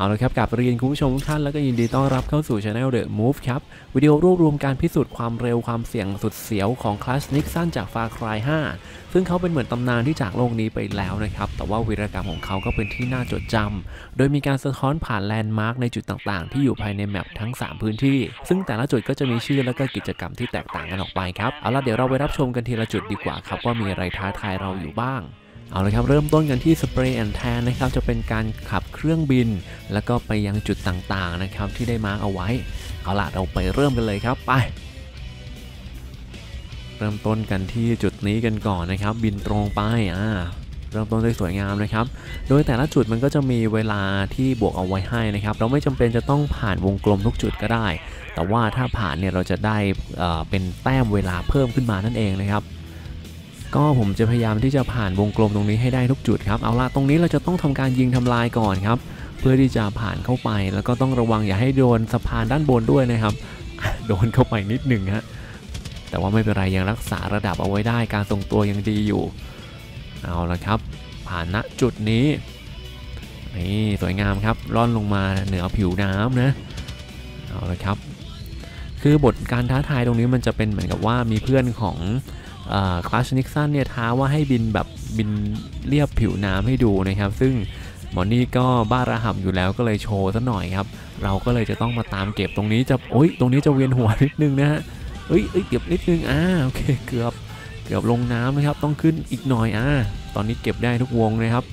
เอาละครับกับเรียนคุณผู้ชมทุกท่านแล้วก็ยินดีต้อนรับเข้าสู่ช anel The Move ครับ วิดีโอรวบรวมการพิสูจน์ความเร็วความเสี่ยงสุดเสียวของคลาสนิกสั้นจาก Far Cry 5ซึ่งเขาเป็นเหมือนตำนานที่จากโลกนี้ไปแล้วนะครับ แต่ว่าวีรกรรมของเขาก็เป็นที่น่าจดจำโดยมีการสะท้อนผ่านแลนด์มาร์กในจุดต่างๆ ที่อยู่ภายในแมปทั้ง 3 พื้นที่ ซึ่งแต่ละจุดก็จะมีชื่อและก็กิจกรรมที่แตกต่างกันออกไปครับเอาละเดี๋ยวเราไปรับชมกันทีละจุดดีกว่าครับว่ามีอะไรท้าทายเราอยู่บ้าง เอาลยครับเริ่มต้นกันที่สเปรย์แอนแทนนะครับจะเป็นการขับเครื่องบิน แล้วก็ไปยังจุดต่างๆนะครับที่ได้มาร์กเอาไว้ เอาละเราไปเริ่มกันเลยครับไป เริ่มต้นกันที่จุดนี้กันก่อนนะครับ บินตรงไปอ่าเริ่มต้นได้สวยงามนะครับ โดยแต่ละจุดมันก็จะมีเวลาที่บวกเอาไว้ให้นะครับ เราไม่จำเป็นจะต้องผ่านวงกลมทุกจุดก็ได้ แต่ว่าถ้าผ่านเนี่ยเราจะได้เป็นแต้มเวลาเพิ่มขึ้นมานั่นเองนะครับ ก็ผมจะพยายามที่จะผ่านวงกลมตรงนี้ให้ได้ทุกจุดครับ เอาละตรงนี้เราจะต้องทำการยิงทำลายก่อนครับ เพื่อที่จะผ่านเข้าไป แล้วก็ต้องระวังอย่าให้โดนสะพานด้านบนด้วยนะครับ โดนเข้าไปนิดหนึ่งฮะ แต่ว่าไม่เป็นไรยังรักษาระดับเอาไว้ได้ การทรงตัวยังดีอยู่ เอาละครับ ผ่านณจุดนี้ นี่สวยงามครับ ร่อนลงมาเหนือผิวน้ำนะ เอาละครับ คือบทการท้าทายตรงนี้มันจะเป็นเหมือนกับว่ามีเพื่อนของ คลาสนิกซันเนี่ยท้าว่าให้บินแบบบินเรียบผิวน้ำให้ดูนะครับ ซึ่งหมอนี่ก็บ้าระห่ำอยู่แล้วก็เลยโชว์ซะหน่อยครับ เราก็เลยจะต้องมาตามเก็บตรงนี้จะโอ้ยตรงนี้จะเวียนหัวนิดนึงนะฮะเอ้ยเอ้ยเก็บนิดนึงอ่าโอเคเกือบเกือบลงน้ำนะครับ ต้องขึ้นอีกหน่อยอ่าตอนนี้เก็บได้ทุกวงนะครับ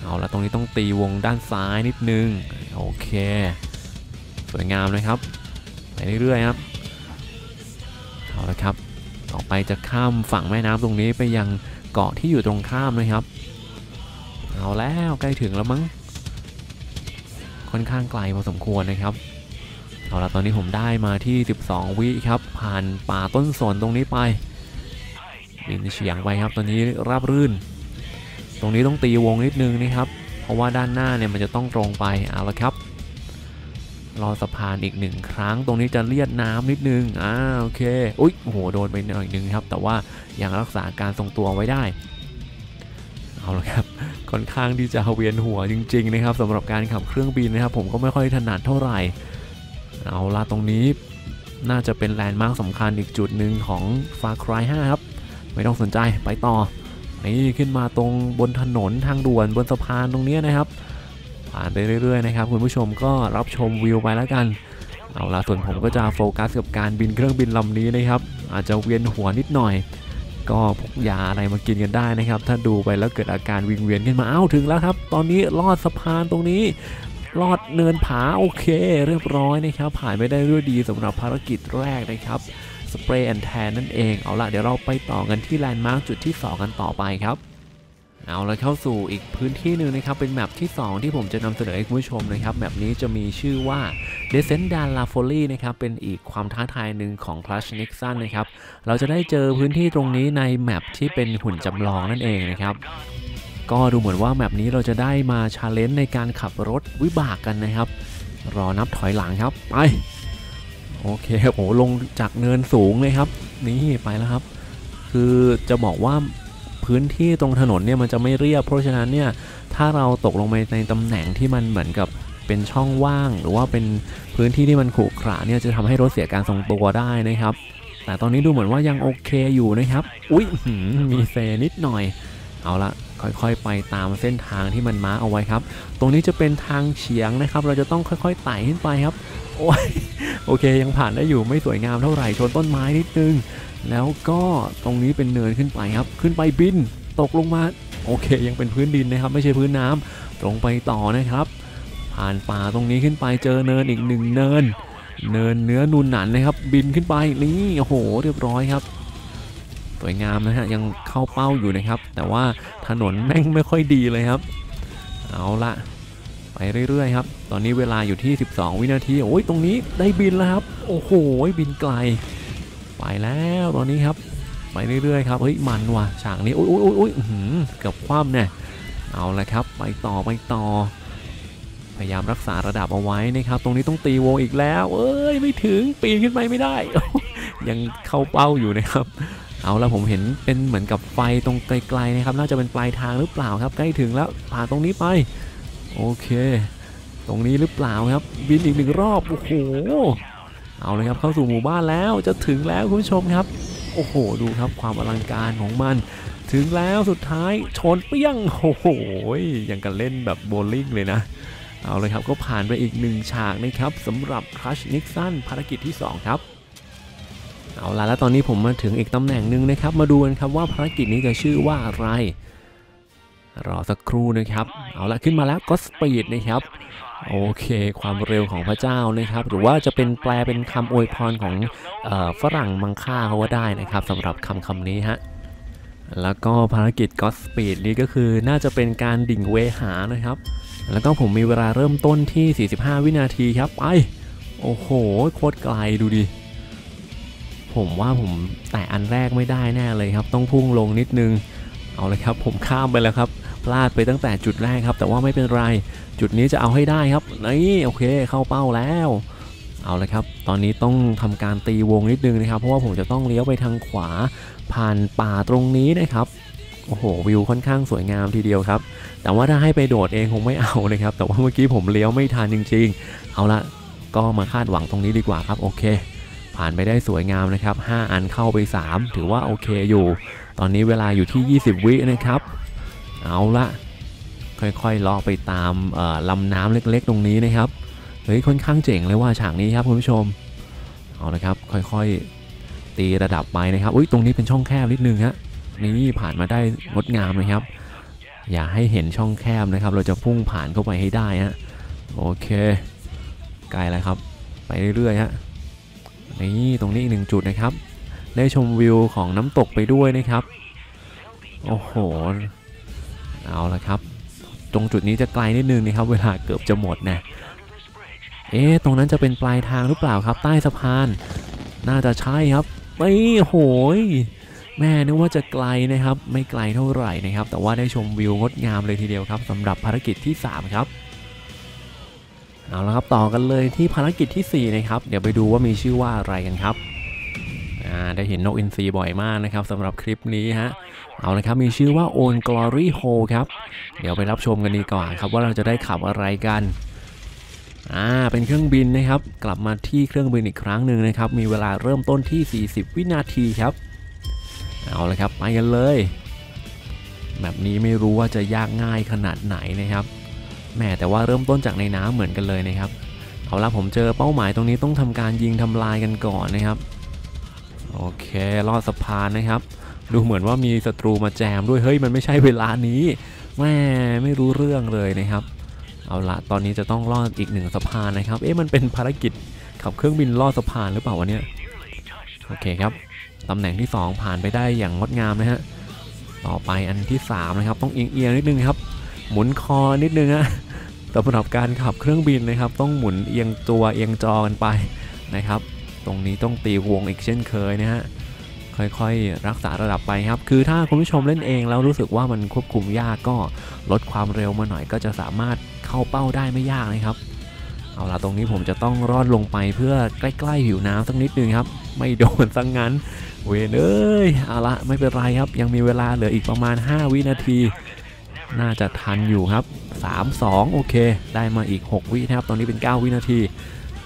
เอาละตรงนี้ต้องตีวงด้านซ้ายนิดนึงโอเค สวยงามนะครับไปเรื่อยๆครับ ต่อไปจะข้ามฝั่งแม่น้ำตรงนี้ไปยังเกาะที่อยู่ตรงข้ามนะครับ เอาแล้วใกล้ถึงแล้วมั้ง ค่อนข้างไกลพอสมควรนะครับ เอาละตอนนี้ผมได้มาที่ 12 วิครับ ผ่านป่าต้นสนตรงนี้ไปบินเฉียงไปครับ ตอนนี้ราบรื่น ตรงนี้ต้องตีวงนิดนึงนะครับ เพราะว่าด้านหน้าเนี่ยมันจะต้องตรงไป เอาละครับ รอสะพานอีกหนึ่งครั้ง ตรงนี้จะเลียดน้ำนิดนึงอ่าโอเคอุ๊ยโอ้โหโดนไปหน่อยนึงครับ แต่ว่ายังรักษาการทรงตัวไว้ได้เอาละครับค่อนข้างที่จะเวียนหัวจริง ๆ นะครับสำหรับการขับเครื่องบินนะครับ ผมก็ไม่ค่อยถนัดเท่าไหร่ เอาละตรงนี้น่าจะเป็นแลนด์มาร์คสำคัญอีกจุดหนึ่งของ Far Cry 5ครับ ไม่ต้องสนใจไปต่อนี่ขึ้นมาตรงบนถนนทางด่วนบนสะพานตรงนี้นะครับ ผ่านไปเรื่อยๆนะครับคุณผู้ชมก็รับชมวิวไปแล้วกัน เอาละส่วนผมก็จะโฟกัสกับการบินเครื่องบินลำนี้นะครับ อาจจะเวียนหัวนิดหน่อย ก็พกยาอะไรมากินกันได้นะครับ ถ้าดูไปแล้วเกิดอาการวิงเวียนขึ้นมาเอ้าถึงแล้วครับ ตอนนี้ลอดสะพานตรงนี้ลอดเนินผาโอเค เรียบร้อยนะครับผ่านไปได้ด้วยดีสำหรับภารกิจแรกนะครับสเปรย์แอนแทนนั่นเองเอาละเดี๋ยวเราไปต่อกันที่แลนด์มาร์คจุดที่ 2 กันต่อไปครับ เอาละเข้าสู่อีกพื้นที่หนึ่งนะครับ เป็นแมปที่ 2 ที่ผมจะนำเสนอให้คุณผู้ชมนะครับแมปนี้จะมีชื่อว่า Descent Dan La f o l i นะครับ เป็นอีกความท้าทายหนึ่งของ Clash Nixon นะครับ เราจะได้เจอพื้นที่ตรงนี้ในแมปที่เป็นหุ่นจำลองนั่นเองนะครับก็ดูเหมือนว่าแมปนี้เราจะได้มาชาเลนจ์ในการขับรถวิบากกันนะครับ รอนับถอยหลังครับไปโอเคโอ้ลงจากเนินสูงเลยครับ นี่ไปแล้วครับ คือจะบอกว่า พื้นที่ตรงถนนเนี่ยมันจะไม่เรียบ เพราะฉะนั้นเนี่ยถ้าเราตกลงไปในตำแหน่งที่มันเหมือนกับเป็นช่องว่าง หรือว่าเป็นพื้นที่ที่มันขรุขระเนี่ยจะทำให้รถเสียการทรงตัวได้นะครับ แต่ตอนนี้ดูเหมือนว่ายังโอเคอยู่นะครับ อุ้ยมีเซนิดหน่อย เอาละ ค่อยๆ ไปตามเส้นทางที่มันมาเอาไว้ครับ ตรงนี้จะเป็นทางเฉียงนะครับ เราจะต้องค่อยๆไต่ขึ้นไปครับ โอ้ยโอเค ยังผ่านได้อยู่ไม่สวยงามเท่าไหร่ชนต้นไม้นิดนึง แล้วก็ตรงนี้เป็นเนินขึ้นไปครับ ขึ้นไปบินตกลงมา โอเค ยังเป็นพื้นดินนะครับ ไม่ใช่พื้นน้ำตรงไปต่อนะครับ ผ่านป่าตรงนี้ขึ้นไปเจอเนินอีกหนึ่งเนิน เนินเนื้อนูนหนันนะครับ บินขึ้นไปนี่โอ้โห เรียบร้อยครับ สวยงามนะฮะยังเข้าเป้าอยู่นะครับ แต่ว่าถนนแม่งไม่ค่อยดีเลยครับ เอาละไปเรื่อยๆครับ ตอนนี้เวลาอยู่ที่ 12 วินาที โอ้ย ตรงนี้ได้บินแล้วครับ โอ้โห บินไกล ไปแล้วตอนนี้ครับ ไปเรื่อยๆครับ เฮ้ย มันว่ะ ฉากนี้ โอ้ยโอ้ยโอ้ยเกือบคว่ำเนี่ยเอาละครับ ไปต่อ ไปต่อ พยายามรักษาระดับเอาไว้นะครับ ตรงนี้ต้องตีวงอีกแล้ว เอ้ย ไม่ถึง ปีนขึ้นไปไม่ได้ ยังเข้าเป้าอยู่นะครับ เอาละผมเห็นเป็นเหมือนกับไฟตรงไกลๆนะครับน่าจะเป็นปลายทางหรือเปล่าครับ ใกล้ถึงแล้วผ่านตรงนี้ไป โอเค ตรงนี้หรือเปล่าครับ บินอีกหนึ่งรอบโอ้โหเอาเลยครับเข้าสู่หมู่บ้านแล้วจะถึงแล้วคุณผู้ชมครับ โอ้โห ดูครับความอลังการของมัน ถึงแล้วสุดท้ายชนเปี้ยงโอ้โหอย่างกันเล่นแบบโบลิ่งเลยนะ เอาเลยครับก็ผ่านไปอีกหนึ่งฉากนะครับสำหรับครัชนิกสันภารกิจที่ 2 ครับ เอาล่ะแล้วตอนนี้ผมมาถึงอีกตำแหน่งหนึ่งนะครับ มาดูกันครับว่าภารกิจนี้จะชื่อว่าอะไร รอสักครู่นะครับ เอาละขึ้นมาแล้วก็สปีดนะครับ โอเค ความเร็วของพระเจ้านะครับ หรือว่าจะเป็นแปลเป็นคำอวยพรของออฝรั่งมังค่าเขาว่าได้นะครับสำหรับคำคำนี้ฮะแล้วก็ภารกิจก็สปีดนี้ก็คือน่าจะเป็นการดิ่งเวหานะครับ แล้วก็ผมมีเวลาเริ่มต้นที่ 45 วินาทีครับไปโอ้โหโคตรไกลดูดิ ผมว่าผมแต่อันแรกไม่ได้แน่เลยครับ ต้องพุ่งลงนิดนึง เอาเลยครับ ผมข้ามไปแล้วครับพลาดไปตั้งแต่จุดแรกครับ แต่ว่าไม่เป็นไร จุดนี้จะเอาให้ได้ครับนี่โอเคเข้าเป้าแล้ว เอาเลยครับ ตอนนี้ต้องทำการตีวงนิดนึงนะครับ เพราะว่าผมจะต้องเลี้ยวไปทางขวาผ่านป่าตรงนี้นะครับโอ้โหวิวค่อนข้างสวยงามทีเดียวครับ แต่ว่าถ้าให้ไปโดดเองคงไม่เอานะครับ แต่ว่าเมื่อกี้ผมเลี้ยวไม่ทันจริง ๆ เอาละก็มาคาดหวังตรงนี้ดีกว่าครับโอเค ผ่านไปได้สวยงามนะครับ 5 อันเข้าไป 3 ถือว่าโอเคอยู่ ตอนนี้เวลาอยู่ที่ 20 วินะครับ เอาละค่อยๆเลาะไปตามลำน้ำเล็กๆ ตรงนี้นะครับเฮ้ยค่อนข้างเจ๋งเลยว่าฉากนี้ครับคุณผู้ชม เอาละครับ ค่อยๆตีระดับไปนะครับอุ้ยตรงนี้เป็นช่องแคบนิดนึงฮะนี่ผ่านมาได้งดงามเลยครับ อย่าให้เห็นช่องแคบนะครับ เราจะพุ่งผ่านเข้าไปให้ได้ฮะโอเคใกลแล้วครับ ไปเรื่อยๆฮะ นี่ตรงนี้อีกหนึ่งจุดนะครับ ได้ชมวิวของน้ำตกไปด้วยนะครับ โอ้โห เอาละครับ ตรงจุดนี้จะไกลนิดนึงนะครับ เวลาเกือบจะหมดนะเอ๊ะตรงนั้นจะเป็นปลายทางหรือเปล่าครับ ใต้สะพาน น่าจะใช่ครับไม่โหยแม่นึกว่าจะไกลนะครับ ไม่ไกลเท่าไหร่นะครับ แต่ว่าได้ชมวิวงดงามเลยทีเดียวครับสำหรับภารกิจที่ 3 ครับ เอาละครับต่อกันเลยที่ภารกิจทีสี่ 4 นะครับ เดี๋ยวไปดูว่ามีชื่อว่าอะไรกันครับได้เห็นนกอินทรีบ่อยมากนะครับสำหรับคลิปนี้ฮะเอาละครับมีชื่อว่า Own Glory Hole ครับ เดี๋ยวไปรับชมกันดีกว่าครับว่าเราจะได้ขับอะไรกันอ่าเป็นเครื่องบินนะครับ กลับมาที่เครื่องบินอีกครั้งหนึ่งนะครับ มีเวลาเริ่มต้นที่ 40 วินาทีครับ เอาลยครับไปกันเลย แบบนี้ไม่รู้ว่าจะยากง่ายขนาดไหนนะครับ แหม่แต่ว่าเริ่มต้นจากในน้ำเหมือนกันเลยนะครับ เอาละผมเจอเป้าหมายตรงนี้ต้องทำการยิงทำลายกันก่อนนะครับ โอเคลอดสะพานนะครับ ดูเหมือนว่ามีศัตรูมาแจมด้วยเฮ้ยมันไม่ใช่เวลานี้แม่ไม่รู้เรื่องเลยนะครับ เอาละตอนนี้จะต้องลอดอีกหนึ่งสะพานนะครับ เอ๊ะมันเป็นภารกิจขับเครื่องบินลอดสะพานหรือเปล่าวะเนี่ยโอเคครับตำแหน่งที่ 2 ผ่านไปได้อย่างงดงามนะฮะต่อไปอันที่ 3 นะครับ ต้องเอียงๆนิดนึงครับ หมุนคอนิดนึงฮะสำหรับการขับเครื่องบินนะครับ ต้องหมุนเอียงตัวเอียงจอกันไปนะครับ ตรงนี้ต้องตีวงอีกเช่นเคยนะฮะค่อยๆ รักษาระดับไปครับ คือถ้าคุณผู้ชมเล่นเองแล้วรู้สึกว่ามันควบคุมยากก็ลดความเร็วมาหน่อยก็จะสามารถเข้าเป้าได้ไม่ยากนะครับ เอาล่ะตรงนี้ผมจะต้องรอดลงไปเพื่อใกล้ๆผิวน้ำสักนิดนึงครับ ไม่โดนสังงั้น เวนเอ้ยเอาละไม่เป็นไรครับ ยังมีเวลาเหลืออีกประมาณ 5 วินาที น่าจะทันอยู่ครับ 3 2 โอเค ได้มาอีก 6 วินะครับ ตอนนี้เป็น 9 วินาที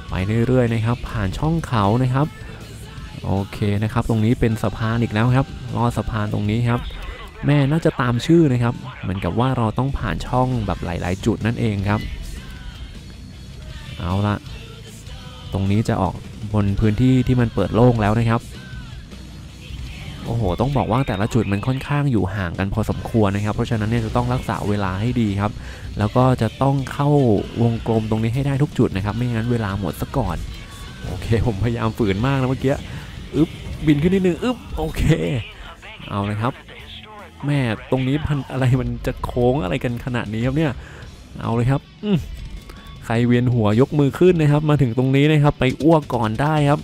ไปเรื่อยๆนะครับ ผ่านช่องเขานะครับ โอเคนะครับ ตรงนี้เป็นสะพานอีกแล้วครับลอดสะพานตรงนี้ครับ แม่น่าจะตามชื่อนะครับ เหมือนกับว่าเราต้องผ่านช่องแบบหลาย ๆ จุดนั่นเองครับ เอาละตรงนี้จะออกบนพื้นที่ที่มันเปิดโล่งแล้วนะครับ หต้องบอกว่าแต่ละจุดมันค่อนข้างอยู่ห่างกันพอสมควรนะครับ เพราะฉะนั้นเนี่ยจะต้องรักษาเวลาให้ดีครับ แล้วก็จะต้องเข้าวงกลมตรงนี้ให้ได้ทุกจุดนะครับ ไม่งั้นเวลาหมดซะก่อน โอเค ผมพยายามฝืนมากนะเมื่อกี้อึ๊บบินขึ้นนิดนึงอึ๊บโอเค เอาเลยครับ แม่ตรงนี้พันอะไรมันจะโค้งอะไรกันขนาดนี้ครับเนี่ย เอาเลยครับอืใครเวียนหัวยกมือขึ้นนะครับ มาถึงตรงนี้นะครับ ไปอ้วกก่อนได้ครับ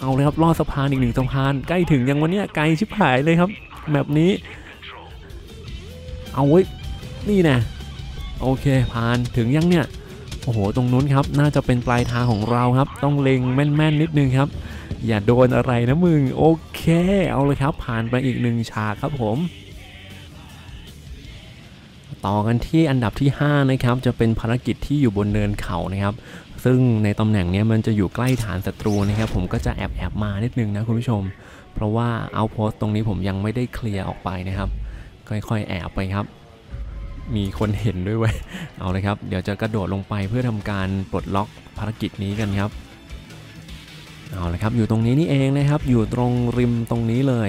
เอาเลยครับลอดสะพานอีกหนึ่งสะพานใกล้ถึงยังวันเนี้ยไกลชิบหายเลยครับแบบนี้ เอาไว้นี่นะโอเคผ่านถึงยังเนี่ยโอ้โหตรงนู้นครับ น่าจะเป็นปลายทางของเราครับ ต้องเล็งแม่นๆนิดนึงครับ อย่าโดนอะไรนะมึงโอเค เอาเลยครับ ผ่านไปอีกหนึ่งฉากครับผม ต่อกันที่อันดับที่ 5 นะครับ จะเป็นภารกิจที่อยู่บนเนินเขานะครับ ซึ่งในตำแหน่งนี้มันจะอยู่ใกล้ฐานศัตรูนะครับ ผมก็จะแอบแอบมานิดนึงนะคุณผู้ชม เพราะว่าเอาโพสตรงนี้ผมยังไม่ได้เคลียร์ออกไปนะครับ ค่อยๆแอบไปครับ มีคนเห็นด้วยเว้ยเอาเลยครับ เดี๋ยวจะกระโดดลงไปเพื่อทำการปลดล็อกภารกิจนี้กันครับเอาเลยครับอยู่ตรงนี้นี่เองนะครับ อยู่ตรงริมตรงนี้เลย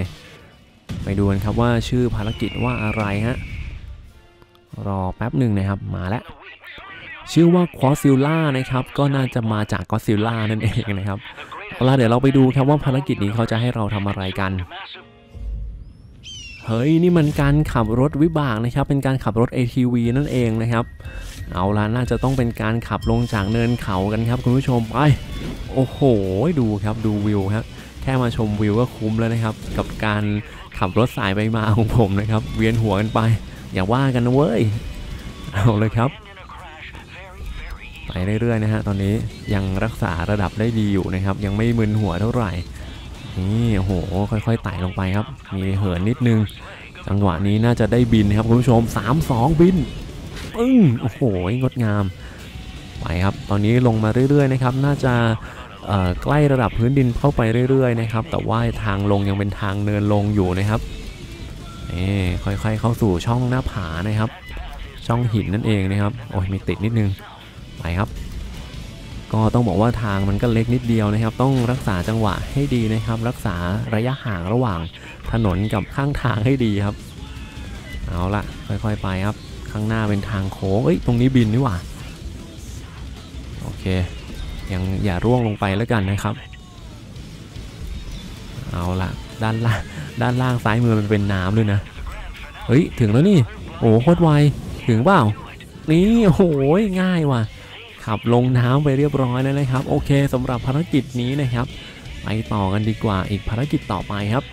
ไปดูกันครับว่าชื่อภารกิจว่าอะไรฮะรอแป๊บหนึ่งนะครับมาแล้ว ชื่อว่าควอซิลล่านะครับ ก็น่าจะมาจากกอซิลล่านั่นเองนะครับเอาล่ะเดี๋ยวเราไปดูครับว่าภารกิจนี้เขาจะให้เราทำอะไรกันเฮ้ยนี่มันการขับรถวิบากนะครับ เป็นการขับรถ ATV นั่นเองนะครับ เอาล่ะน่าจะต้องเป็นการขับลงจากเนินเขากันครับคุณผู้ชมไปโอ้โห ดูครับดูวิวครับแค่มาชมวิวก็คุ้มแล้วนะครับ กับการขับรถสายไปมาของผมนะครับ เวียนหัวกันไป อย่าว่ากันนะเว้ย เอาเลยครับ ไปเรื่อยๆนะฮะตอนนี้ยังรักษาระดับได้ดีอยู่นะครับ ยังไม่มึนหัวเท่าไหร่นี่โอ้โหค่อยๆไต่ลงไปครับ มีเหินนิดนึง จังหวะนี้น่าจะได้บินครับคุณผู้ชม 3 2 บินปึ้งโอ้โหงดงาม ไปครับ ตอนนี้ลงมาเรื่อยๆนะครับ น่าจะใกล้ระดับพื้นดินเข้าไปเรื่อยๆนะครับ แต่ว่าทางลงยังเป็นทางเนินลงอยู่นะครับนี่ค่อยๆเข้าสู่ช่องหน้าผานะครับ ช่องหินนั่นเองนะครับ โอ้ยมีติดนิดนึง ไปครับ ก็ต้องบอกว่าทางมันก็เล็กนิดเดียวนะครับ ต้องรักษาจังหวะให้ดีนะครับ รักษาระยะห่างระหว่างถนนกับข้างทางให้ดีครับ เอาละค่อยๆไปครับ ข้างหน้าเป็นทางโค้งเอ้ยตรงนี้บินนี่หว่าโอเค ยังอย่าร่วงลงไปแล้วกันนะครับ เอาละด้านล่างด้านล่างซ้ายมือมันเป็นน้ำด้วยนะเฮ้ยถึงแล้วนี่ โอ้โหโคตรไวถึงเปล่านี่โอ้โหง่ายว่ะ ขับลงน้ำไปเรียบร้อยแล้วนะครับ โอเคสำหรับภารกิจนี้นะครับ ไปต่อกันดีกว่าอีกภารกิจต่อไปครับ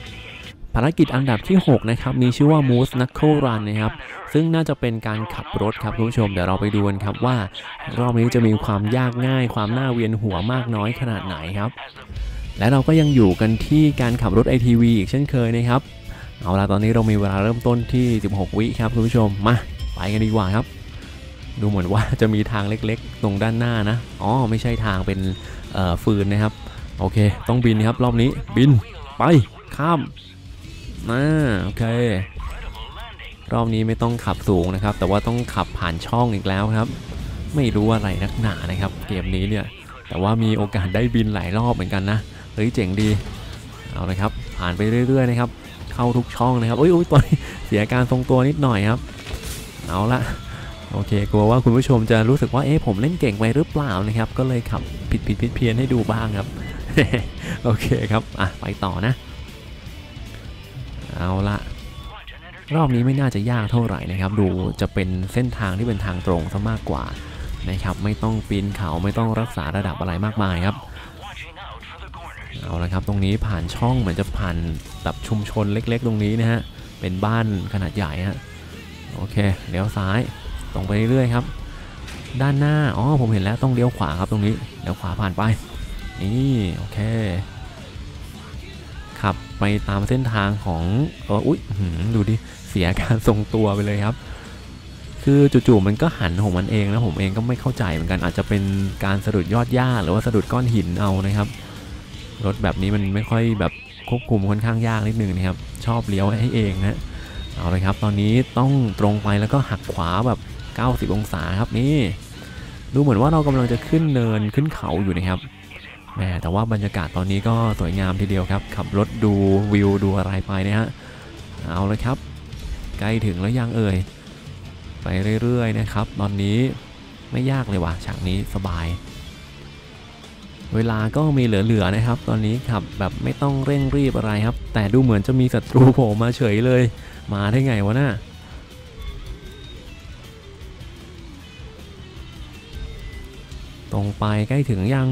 ภารกิจอันดับที่ 6 นะครับ มีชื่อว่า Moose Knuckle Run นะครับ ซึ่งน่าจะเป็นการขับรถครับคุณผู้ชม เดี๋ยวเราไปดูกันครับว่ารอบนี้จะมีความยากง่าย ความน่าเวียนหัวมากน้อยขนาดไหนครับ และเราก็ยังอยู่กันที่การขับรถ ATV อีกเช่นเคยนะครับ เอาล่ะตอนนี้เรามีเวลาเริ่มต้นที่ 16 วิครับคุณผู้ชม มาไปกันดีกว่าครับ ดูเหมือนว่าจะมีทางเล็กๆ ตรงด้านหน้านะ อ๋อ ไม่ใช่ทางเป็นฟืนนะครับ โอเค ต้องบินครับรอบนี้ บิน ไป ข้ามมาโอเค รอบนี้ไม่ต้องขับสูงนะครับ แต่ว่าต้องขับผ่านช่องอีกแล้วครับ ไม่รู้อะไรนักหนานะครับ เกมนี้เนี่ย แต่ว่ามีโอกาสได้บินหลายรอบเหมือนกันนะ เฮ้ย เจ๋งดี เอาเลยครับ ผ่านไปเรื่อยๆนะครับ เข้าทุกช่องนะครับอุ้ยอุ้ยตอนนี้เสียการทรงตัวนิดหน่อยครับ เอาละ โอเคกลัวว่าคุณผู้ชมจะรู้สึกว่าเอ๊ะผมเล่นเก่งไปหรือเปล่านะครับ ก็เลยขับผิดผิดผิดเพี้ยนให้ดูบ้างครับ โอเคครับ อะ ไปต่อนะ เอาละรอบนี้ไม่น่าจะยากเท่าไหร่นะครับ ดูจะเป็นเส้นทางที่เป็นทางตรงซะมากกว่านะครับไม่ต้องปีนเขาไม่ต้องรักษาระดับอะไรมากมายครับเอาละครับตรงนี้ผ่านช่องเหมือนจะผ่านแบบชุมชนเล็ก ๆ ตรงนี้นะฮะเป็นบ้านขนาดใหญ่ฮะโอเคเลี้ยวซ้าย ตรงไปเรื่อยๆครับ ด้านหน้า อ๋อ ผมเห็นแล้วต้องเลี้ยวขวาครับตรงนี้ เลี้ยวขวาผ่านไป นี่โอเค ขับไปตามเส้นทางของเอออุ๊ยดูดิ เสียการทรงตัวไปเลยครับ คือจู่ๆมันก็หันของมันเองนะผมเองก็ไม่เข้าใจเหมือนกัน อาจจะเป็นการสะดุดยอดหญ้าหรือว่าสะดุดก้อนหินเอานะครับ รถแบบนี้มันไม่ค่อยแบบควบคุมค่อนข้างยากนิดนึงนะครับ ชอบเลี้ยวให้เองนะเอาเลยครับ ตอนนี้ต้องตรงไปแล้วก็หักขวาแบบ 90 องศาครับนี่ดูเหมือนว่าเรากำลังจะขึ้นเนินขึ้นเขาอยู่นะครับแหมแต่ว่าบรรยากาศตอนนี้ก็สวยงามทีเดียวครับ ขับรถดูวิวดูอะไรไปนะฮะเอาเลยครับ ใกล้ถึงแล้วยังเอ่ยไปเรื่อยๆนะครับ ตอนนี้ไม่ยากเลยว่ะฉากนี้สบาย เวลาก็มีเหลือๆนะครับ ตอนนี้ขับแบบไม่ต้องเร่งรีบอะไรครับ แต่ดูเหมือนจะมีศัตรูโผล่มาเฉยเลย มาได้ไงวะน่ะ ตรงไปใกล้ถึงยัง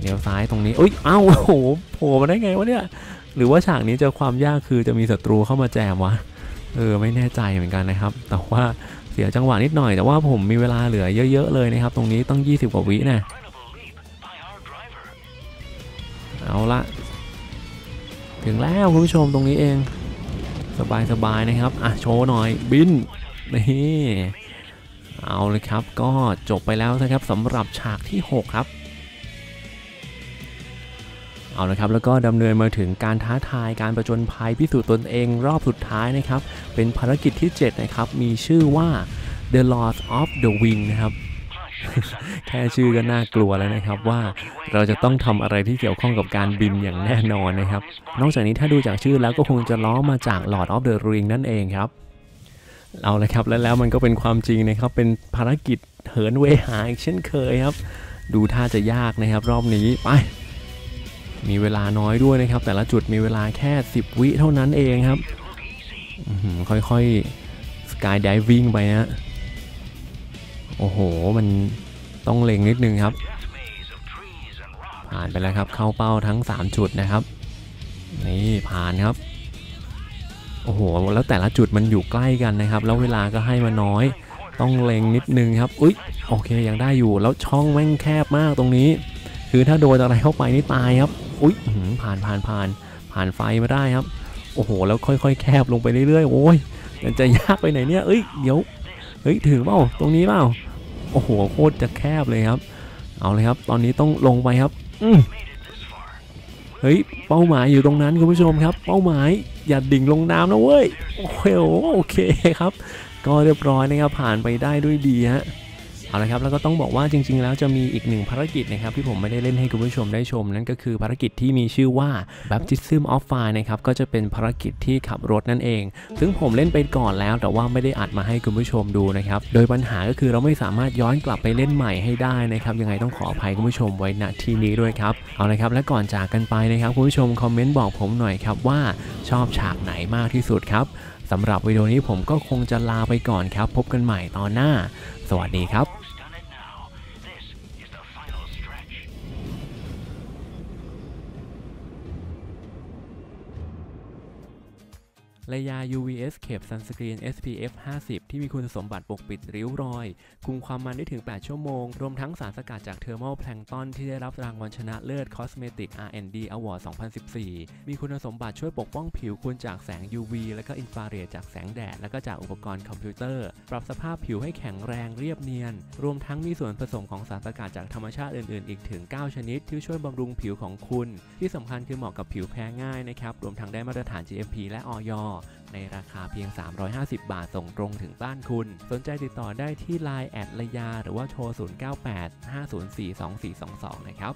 เลี้ยวซ้ายตรงนี้อุ้ยเอ้าโอ้โหโผล่มาได้ไงวะเนี่ยหรือว่าฉากนี้จะความยากคือจะมีศัตรูเข้ามาแจมวะเออไม่แน่ใจเหมือนกันนะครับ แต่ว่าเสียจังหวะนิดหน่อยแต่ว่าผมมีเวลาเหลือเยอะ ๆ เลยนะครับ ตรงนี้ต้อง 20 กว่าวินะเอาละถึงแล้วคุณผู้ชมตรงนี้เอง สบายๆนะครับ อะ โชว์หน่อยบินนี่ เอาเลยครับก็จบไปแล้วนะครับสำหรับฉากที่ 6 ครับ เอาละครับแล้วก็ดำเนินมาถึงการท้าทายการประจนภัยพิสูจน์ตนเองรอบสุดท้ายนะครับ เป็นภารกิจที่ 7 นะครับ มีชื่อว่า The Lord of the Wing นะครับ แค่ชื่อก็น่ากลัวแล้วนะครับว่าเราจะต้องทำอะไรที่เกี่ยวข้องกับการบินอย่างแน่นอนนะครับ นอกจากนี้ถ้าดูจากชื่อแล้วก็คงจะล้อมาจาก Lord of the Ring นั่นเองครับ เอาลยครับ แล้วแล้วมันก็เป็นความจริงนะครับ เป็นภารกิจเหินเวหาอีกเช่นเคยครับ ดูท่าจะยากนะครับ รอบนี้ไป มีเวลาน้อยด้วยนะครับ แต่ละจุดมีเวลาแค่ 10 วิเท่านั้นเองครับค่อยๆสกายดิวิ่งไปนะโอ้โห มันต้องเล็งนิดนึงครับ ผ่านไปแล้วครับ เข้าเป้าทั้ง 3 จุดนะครับ นี่ผ่านครับ โอ้โห แล้วแต่ละจุดมันอยู่ใกล้กันนะครับ แล้วเวลาก็ให้มาน้อย ต้องเล็งนิดนึงครับ อุ๊ย โอเค ยังได้อยู่ แล้วช่องแม่งแคบมากตรงนี้ คือถ้าโดนอะไรเข้าไปนี่ตายครับ อุ๊ย ผ่านผ่านผ่าน ผ่านไฟมาได้ครับ โอ้โห แล้วค่อยๆ แคบลงไปเรื่อยๆ โอ้ยมันจะยากไปไหนเนี่ย เอ้ย เดี๋ยว เฮ้ย ถึงเปล่า ตรงนี้เปล่า โอ้โห โคตรจะแคบเลยครับ เอาเลยครับ ตอนนี้ต้องลงไปครับ อื เฮ้ย เป้าหมายอยู่ตรงนั้นคุณผู้ชมครับ เป้าหมายอย่าดิ่งลงน้ำนะเว้ย โอ้โหโอเคครับ ก็เรียบร้อยนะครับผ่านไปได้ด้วยดีฮะ เอาละครับแล้วก็ต้องบอกว่าจริง ๆ แล้วจะมีอีกหนึ่งภารกิจนะครับที่ผมไม่ได้เล่นให้คุณผู้ชมได้ชม นั่นก็คือภารกิจที่มีชื่อว่า Baptism of Fire นะครับก็จะเป็นภารกิจที่ขับรถนั่นเอง ซึ่งผมเล่นไปก่อนแล้ว แต่ว่าไม่ได้อัดมาให้คุณผู้ชมดูนะครับโดยปัญหาก็คือเราไม่สามารถย้อนกลับไปเล่นใหม่ให้ได้นะครับยังไงต้องขออภัยคุณผู้ชมไว้ณที่นี้ด้วยครับเอาละครับและก่อนจากกันไปนะครับคุณผู้ชมคอมเมนต์บอกผมหน่อยครับว่าชอบฉากไหนมากที่สุดครับสำหรับวิดีโอนี้ผมก็คงจะลาไปก่อนครับ พบกันใหม่ตอนหน้า สวัสดีครับ ระยา UV Escape Sunscreen SPF 50 ที่มีคุณสมบัติปกปิดริ้วรอย คุมความมันได้ถึง 8 ชั่วโมง รวมทั้งสารสกัดจากเทอร์ a l แพลงตอนที่ได้รับรางวัลชนะเลิศ Cosmetic R&D Award 2014 มีคุณสมบัติช่วยปกป้องผิวคุณจากแสง UV และก็อินฟราเรดจากแสงแดด และก็จากอุปกรณ์คอมพิวเตอร์ ปรับสภาพผิวให้แข็งแรงเรียบเนียน รวมทั้งมีส่วนผสมของสารสกัดจากธรรมชาติอื่น ๆ อีกถึง 9 ชนิด ที่ช่วยบำรุงผิวของคุณ ที่สำคัญคือเหมาะกับผิวแพ้ง่ายนะครับรวมทั้งได้มาตรฐาน GMP และออย ในราคาเพียง 350 บาทส่งตรงถึงบ้านคุณ สนใจติดต่อได้ที่ Line แอดระยาหรือว่าโทร 098 504 2422 นะครับ